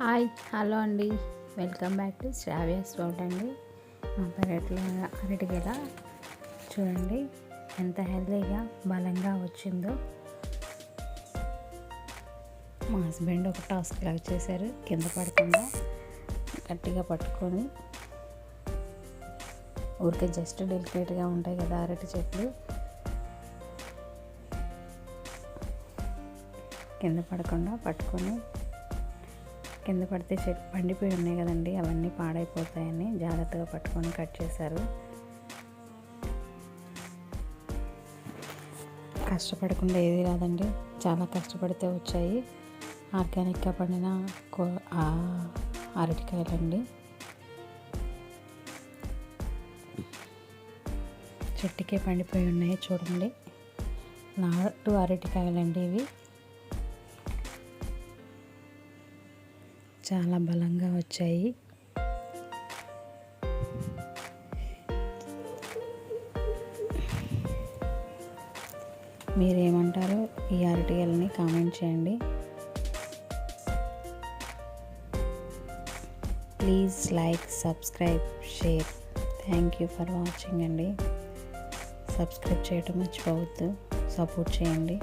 Hi hello అండి. Welcome back to Sravya's world అండి. మా పెరట్లో అరటిగెల. చూడండి ఎంత హెల్తీగా బలంగా వచ్చిందో. మా హస్బెండ్ ఒక టాస్క్ లాగా చేశారు. కింద పడకుండా గట్టిగా పట్టుకొని. ఊరికే జస్ట్ డెలికేట్గా ఉంటాయి కదా అరటి చెట్లు. కింద పడకుండా పట్టుకొని కింద పడితే చెట్టు పండిపోయి ఉన్నాయి కదండి అవన్నీ పాడైపోతాయని జాగ్రత్తగా పట్టుకొని కట్ చేశారు. కష్టపడకుండా ఏది రాదండి చాలా కష్టపడితే వచ్చాయి. ఆర్గానిక్గా పండిన కో అరటికాయలండి. చెట్టుకే పండిపోయి ఉన్నాయి చూడండి. నాటు అరటికాయలండి ఇవి. చాలా బలంగా వచ్చాయి. మీరేమంటారో ఈ అరటికల్ని కామెంట్ చేయండి. Please like subscribe share. Thank you for watching అండి. సబ్స్క్రైబ్ చేయటం మర్చిపోవద్దు. సపోర్ట్ చేయండి.